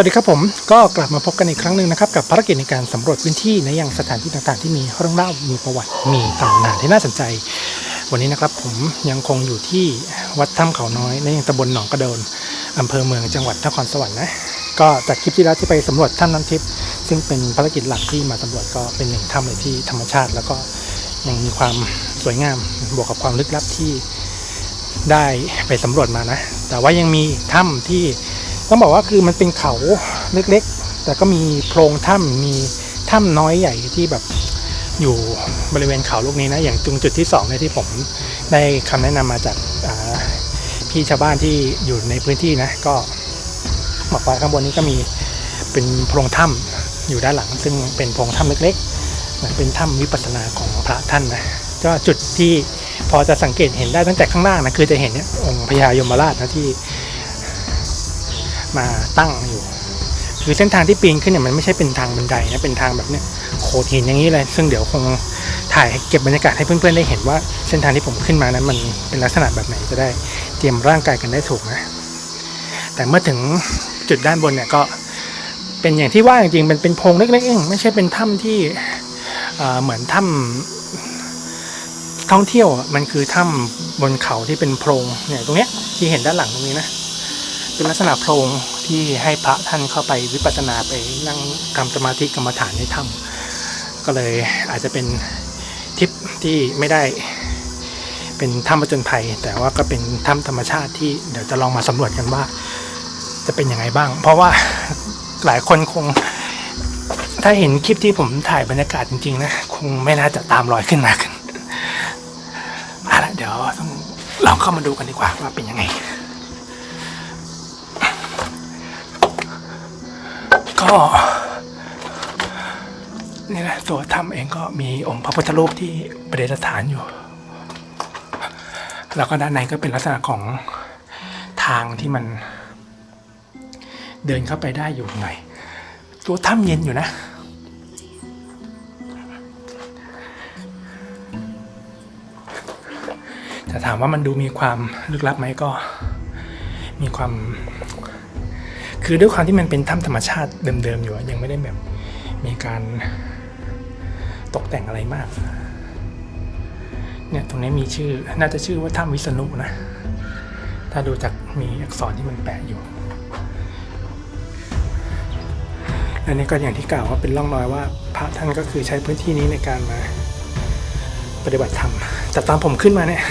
วัสดีครับผมก็กลับมาพบกันอีกครั้งหนึ่งนะครับกับภารกิจในการสำรวจพื้นที่ในยังสถานที่ต่างๆ ที่มีเรื่องเล่ามีประวัติมีตำนานที่น่าสนใจ วันนี้นะครับผมยังคงอยู่ที่วัดถ้ำเขาน้อยในยังตำบลหนองกระโดนอำเภอเมืองจังหวัดนครสวรรค์นะก็จากคลิปที่แล้วที่ไปสำรวจถ้ำน้ำทิพย์ซึ่งเป็นภารกิจหลักที่มาสำรวจก็เป็นหนึ่งถ้ำเลยที่ธรรมชาติ แล้วก็ยังมีความสวยงามบวกกับความลึกลับที่ได้ไปสำรวจมานะ แต่ว่ายังมีถ้ำที่ ต้องบอกว่าคือมันเป็นเขาเล็กๆ แต่ก็มีโพรงถ้ำมีถ้ำน้อยใหญ่ที่แบบอยู่บริเวณเขาลูกนี้นะอย่างตรงจุดที่สองเนี่ยที่ผมได้คำแนะนำมาจากาพี่ชาวบ้านที่อยู่ในพื้นที่นะก็บอกว่าข้างบนนี้ก็มีเป็นโพรงถ้ำอยู่ด้านหลัง ซึ่งเป็นโพรงถ้ำเล็กๆเหมือนเป็นถ้ำวิปัสสนาของพระท่านนะก็จุดที่พอจะสังเกตเห็นได้ตั้งแต่ข้างล่างนะคือจะเห็นเนี่ยองค์พญายมราชนะที่ มาตั้งอยู่ คือเส้นทางที่ปีนขึ้นเนี่ยมันไม่ใช่เป็นทางบันไดนะเป็นทางแบบเนี้ยโขดหินอย่างนี้เลย ซึ่งเดี๋ยวคงถ่ายเก็บบรรยากาศให้เพื่อนๆได้เห็นว่าเส้นทางที่ผมขึ้นมานั้นมันเป็นลักษณะแบบไหนจะได้เตรียมร่างกายกันได้ถูกนะ แต่เมื่อถึงจุดด้านบนเนี่ยก็เป็นอย่างที่ว่าจริงๆเป็นเป็นโพรงเล็กๆเองไม่ใช่เป็นถ้ำที่เหมือนถ้ำท่องเที่ยวมันคือถ้ำบนเขาที่เป็นโพรงเนี่ยตรงเนี้ยที่เห็นด้านหลังตรงนี้นะ เป็นลักษณะโพรงที่ให้พระท่านเข้าไปวิปัสสนาไปนั่งทำสมาธิกรรมฐานในถ้ำก็เลยอาจจะเป็นทริปที่ไม่ได้เป็นถ้ำประจนภัย แต่ว่าก็เป็นถ้ำธรรมชาติที่เดี๋ยวจะลองมาสำรวจกันว่า จะเป็นยังไงบ้าง เพราะว่าหลายคนคง ถ้าเห็นคลิปที่ผมถ่ายบรรยากาศจริงๆนะคงไม่น่าจะตามรอยขึ้นมากันเอาละเดี๋ยวต้องลองเข้ามาดูกันดีกว่าว่าเป็นยังไง ก็นี่นะตัวถ้ำเองก็มีองค์พระพุทธรูปที่ประดิษฐานอยู่ แล้วก็ด้านในก็เป็นลักษณะของทางที่มัน เดินเข้าไปได้อยู่หน่อยตัวถ้ำเย็นอยู่นะแต่ถามว่ามันดูมีความลึกลับไหมก็มีความ คือด้วยความที่มันเป็นถ้ำธรรมชาติเดิมๆอยู่ยังไม่ได้แบบมีการตกแต่งอะไรมาก เนี่ยตรงนี้มีชื่อ น่าจะชื่อว่าถ้ำวิษณุนะ ถ้าดูจากมีอักษรที่มันแปะอยู่อันนี้ก็อย่างที่กล่าวว่าเป็นร่องรอยว่า พระท่านก็คือใช้พื้นที่นี้ในการมาปฏิบัติธรรม แต่ตอนผมขึ้นมาเนี่ย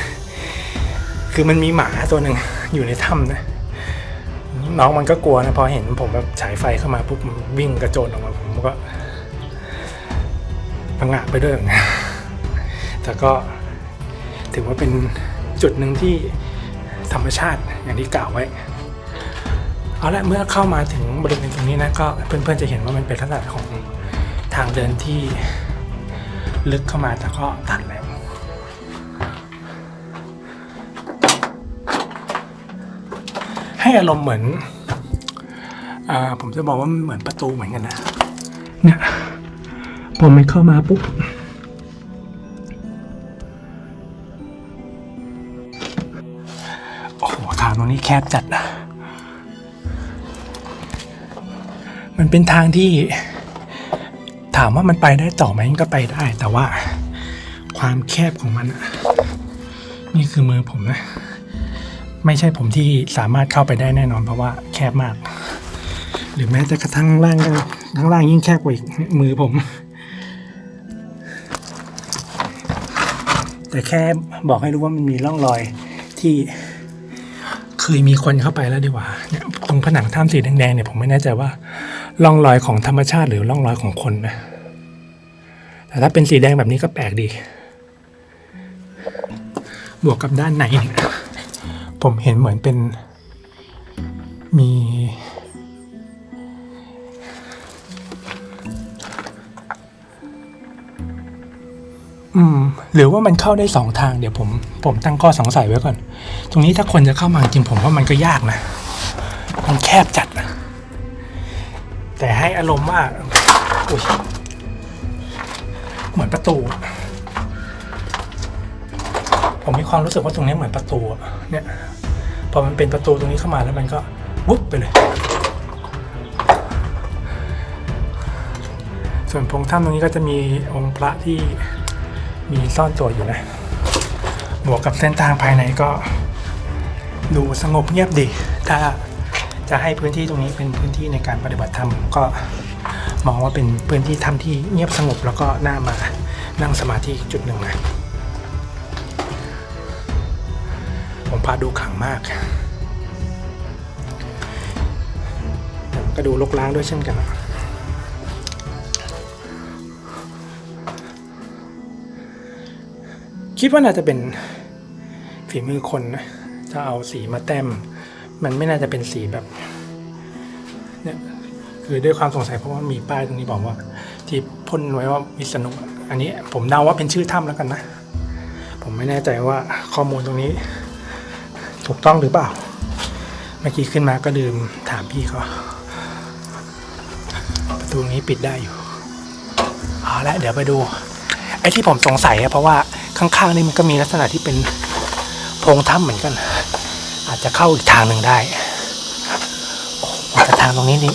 คือมันมีหมาตัวหนึ่งอยู่ในถ้ำนะ น้องมันก็กลัวนะพอเห็นผมแบบฉายไฟเข้ามาปุ๊บมันวิ่งกระโจนออกมาผมก็พังงะไปด้วยเหมือนกันแต่ก็ถือว่าเป็นจุดหนึ่งที่ธรรมชาติอย่างที่กล่าวไว้ เอาละเมื่อเข้ามาถึงบริเวณตรงนี้นะก็เพื่อนๆจะเห็นว่ามันเป็นลักษณะของทางเดินที่ลึกเข้ามาแต่ก็ตัดแล้ว ให้อารมณ์เหมือนอ่าผมจะบอกว่ามันเหมือนประตูเหมือนกันนะเนี่ยพอมันเข้ามาปุ๊บโอ้โหทางตรงนี้แคบจัดนะมันเป็นทางที่ ถามว่ามันไปได้ต่อไหมมันก็ไปได้ แต่ว่าความแคบของมันอะนี่คือมือผมนะ ไม่ใช่ผมที่สามารถเข้าไปได้แน่นอนเพราะว่าแคบมาก หรือแม้แต่กระทั่งล่างก็ข้างล่างยิ่งแคบกว่าอีกมือผม แต่แค่บอกให้รู้ว่ามันมีร่องรอยที่เคยมีคนเข้าไปแล้วดีกว่าเนี่ยตรงผนังถ้ำสีแดงๆเนี่ยผมไม่แน่ใจว่าร่องรอยของธรรมชาติหรือร่องรอยของคนนะแต่ถ้าเป็นสีแดงแบบนี้ก็แปลกดี บวกกับด้านในเนี่ย ผมเห็นเหมือนเป็นมี อืม หรือว่ามันเข้าได้สองทางเดี๋ยวผม ผมตั้งข้อสงสัยไว้ก่อน ตรงนี้ถ้าคนจะเข้ามาจริงผมว่ามันก็ยากนะ มันแคบจัดนะ แต่ให้อารมณ์ว่าอุ้ยเหมือนประตู ผมมีความรู้สึกว่าตรงนี้เหมือนประตูเนี่ยพอมันเป็นประตูตรงนี้เข้ามาแล้วมันก็วุบไปเลย ส่วนพงถ้ำตรงนี้ก็จะมีองค์พระที่มีซ่อนตัวอยู่นะบวกกับเส้นทางภายในก็ ดูสงบเงียบดี ถ้าจะให้พื้นที่ตรงนี้เป็นพื้นที่ในการปฏิบัติธรรมก็มองว่าเป็นพื้นที่ถ้ำที่เงียบสงบแล้วก็น่ามานั่งสมาธิจุดหนึ่งนะ ผมพาดูขลังมากแต่มันก็ดูลกล้างด้วยเช่นกันคิดว่าน่าจะเป็นฝีมือคนนะถ้าเอาสีมาแต้ม มันไม่น่าจะเป็นสีแบบเนี่ยคือด้วยความสงสัยเพราะว่ามีป้ายตรงนี้บอกว่า ที่พ่นไว้ว่าวิษณุอันนี้ผมเดาว่าเป็นชื่อถ้ำแล้วกันนะ ผมไม่แน่ใจว่าข้อมูลตรงนี้ ถูกต้องหรือเปล่า เมื่อกี้ขึ้นมาก็ลืมถามพี่เขาประตูนี้ปิดได้อยู่เอาละเดี๋ยวไปดู ไอ้ที่ผมสงสัยอะเพราะว่าข้างๆนี่มันก็มีลักษณะที่เป็นโพรงถ้ำเหมือนกัน อาจจะเข้าอีกทางหนึ่งได้แต่ทางตรงนี้นี่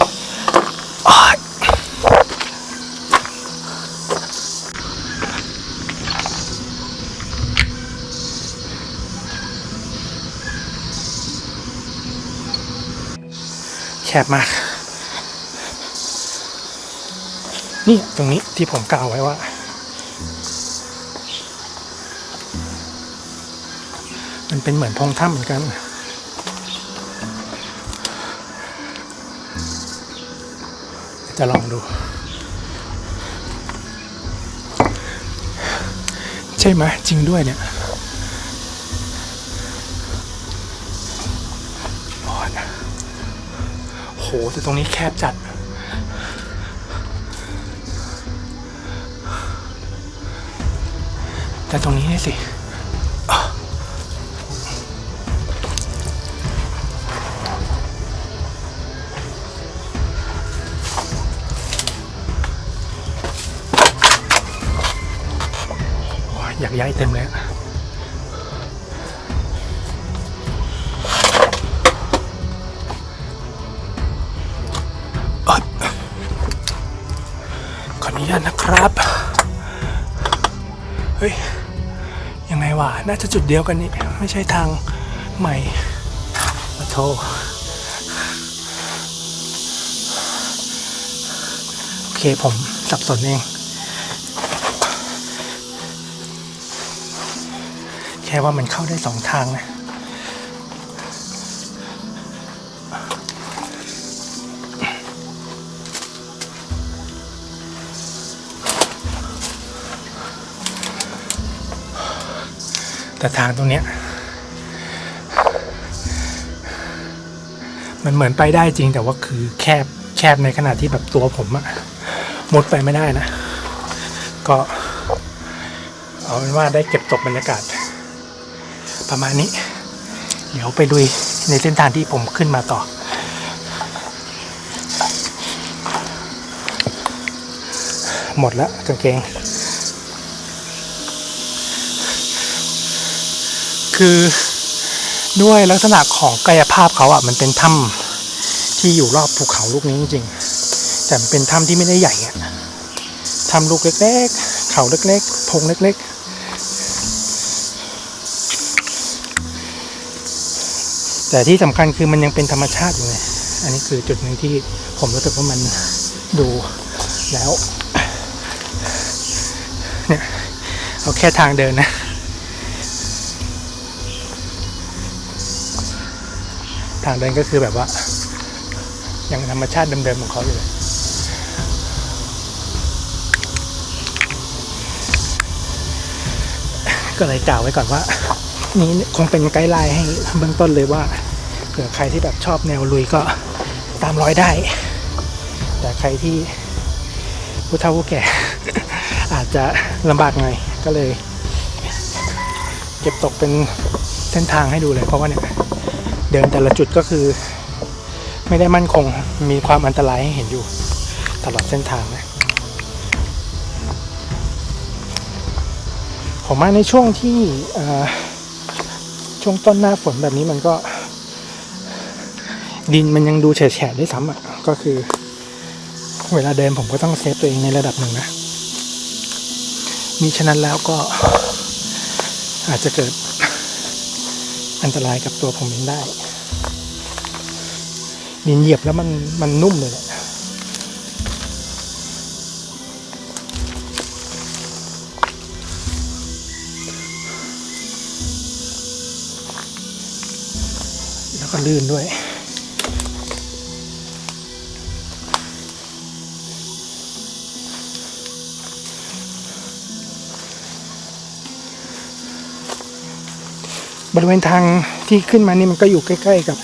คบมาก นี่ตรงนี้ที่ผมกล่าวไว้ว่า มันเป็นเหมือนโพรงถ้ำเหมือนกันจะลองดู ใช่ไหมจริงด้วยเนี่ย หแต่ตรงนี้แคบจัด แต่ตรงนี้นี่สิอยอยากย้ายเต็มเลย วะน่าจะจุดเดียวกันนี่ไม่ใช่ทางใหม่มาโทโอเคผมสับสนเอง แค่ว่ามันเข้าได้สองทางนะ แต่ทางตรงเนี้ย มันเหมือนไปได้จริงแต่ว่าคือแคบแคบในขณะที่แบบตัวผมอะมุดไปไม่ได้นะ ก็เอาเป็นว่าได้เก็บตกบรรยากาศ ประมาณนี้ เดี๋ยวไปลุยในเส้นทางที่ผมขึ้นมาต่อหมดแล้วกางเกง คือด้วยลักษณะของกายภาพเขาอะมันเป็นถ้ำที่อยู่รอบภูเขาลูกนี้จริงๆ แต่เป็นถ้ำที่ไม่ได้ใหญ่อะถ้ำลูกเล็กๆ เขาเล็กๆ พงเล็ก ๆ แต่ที่สำคัญคือมันยังเป็นธรรมชาติอยู่ไงอันนี้คือจุดหนึ่งที่ผมรู้สึกว่ามันดูแล้วเนี่ยเอาแค่ทางเดินนะ ทางเดินก็คือแบบว่ายังธรรมชาติเดิมๆของเขาอยู่เลยก็เลยกล่าวไว้ก่อนว่า นี่คงเป็นไกด์ไลน์ให้เบื้องต้นเลยว่าเผื่อใครที่แบบชอบแนวลุยก็ตามรอยได้ แต่ใครที่ผู้เฒ่าผู้แก่ อาจจะลำบากหน่อยก็เลย เก็บตกเป็นเส้นทางให้ดูเลยเพราะว่าเนี่ย เดินแต่ละจุดก็คือ ไม่ได้มั่นคงมีความอันตรายให้เห็นอยู่ตลอดเส้นทางนะผมมาในช่วงที่ช่วงต้นหน้าฝนแบบนี้มันก็ ดินมันยังดูแฉะได้ซ้ำอะก็คือ เวลาเดินผมก็ต้องเซฟตัวเองในระดับหนึ่งนะมีฉะนั้นแล้วก็อาจจะเกิด อันตรายกับตัวผมเองได้ ดินเหยียบแล้วมันมันนุ่มเลยแหละแล้วก็ลื่นด้วย บริเวณทางที่ขึ้นมานี่มันก็อยู่ใกล้ ๆ กับ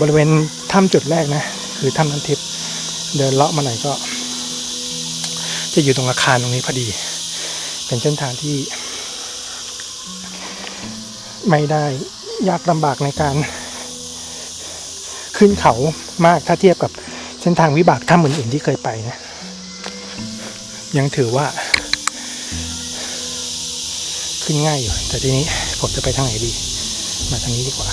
บริเวณถ้ำจุดแรกนะคือถ้ำนันทิพย์เดินเลาะมาหน่อยก็ จะอยู่ตรงอาคารตรงนี้พอดี เป็นเส้นทางที่ ไม่ได้ยากลำบากในการ ขึ้นเขามากถ้าเทียบกับเส้นทางวิบากถ้ำอื่นๆที่เคยไปนะ ยังถือว่า ขึ้นง่ายอยู่แต่ทีนี้ ผมจะไปทางไหนดี มาทางนี้ดีกว่า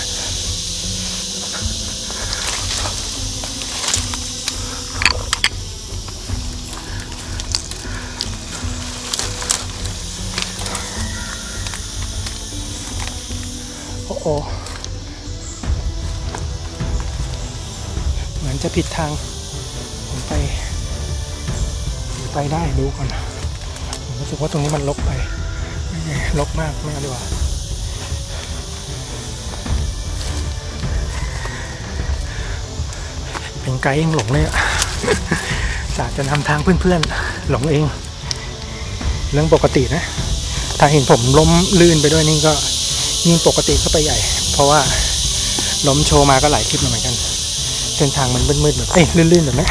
โอ้โอเหมือนจะผิดทาง ผมไป ไปได้ดูก่อนผมรู้สึกว่าตรงนี้มันลกไปลกมากไม่เอาดีกว่า เป็นไกด์ยังหลงเลยอะจากจะนำทางเพื่อนๆ หลงเอง เรื่องปกตินะ ถ้าเห็นผมล้มลื่นไปด้วยนี่ก็ยิ่งปกติเข้าไปใหญ่ เพราะว่าล้มโชว์มาก็หลายคลิปเหมือนกัน เส้นทางมันมืดๆแบบเอ้ยลื่นๆแบบนี้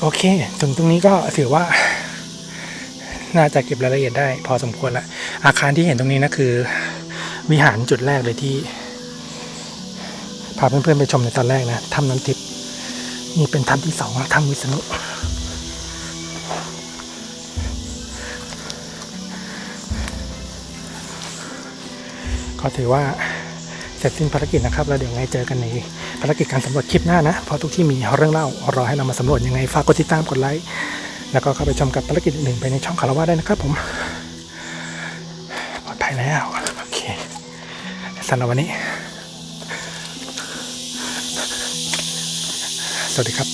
โอเค ถึงตรงนี้ก็ถือว่า น่าจะเก็บรายละเอียดได้พอสมควรละอาคารที่เห็นตรงนี้นะคือ วิหารจุดแรกเลยที่พาเพื่อนๆไปชมในตอนแรกนะถ้ำน้ำทิพย์นี่เป็นถ้ำที่สองถ้ำวิษณุก็ถือว่าเสร็จสิ้นภารกิจนะครับ แล้วเดี๋ยวไงเจอกันในภารกิจการสำรวจคลิปหน้านะ เพราะทุกที่มีเรื่องเล่ารอให้เรามาสำรวจยังไง ฝากกดติดตามกดไลค์ แล้วก็เข้าไปชมกับภารกิจอื่นๆไปในช่องคารวะได้นะครับผม สำนรัวันนี้ สวัสดีครับ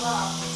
Yeah.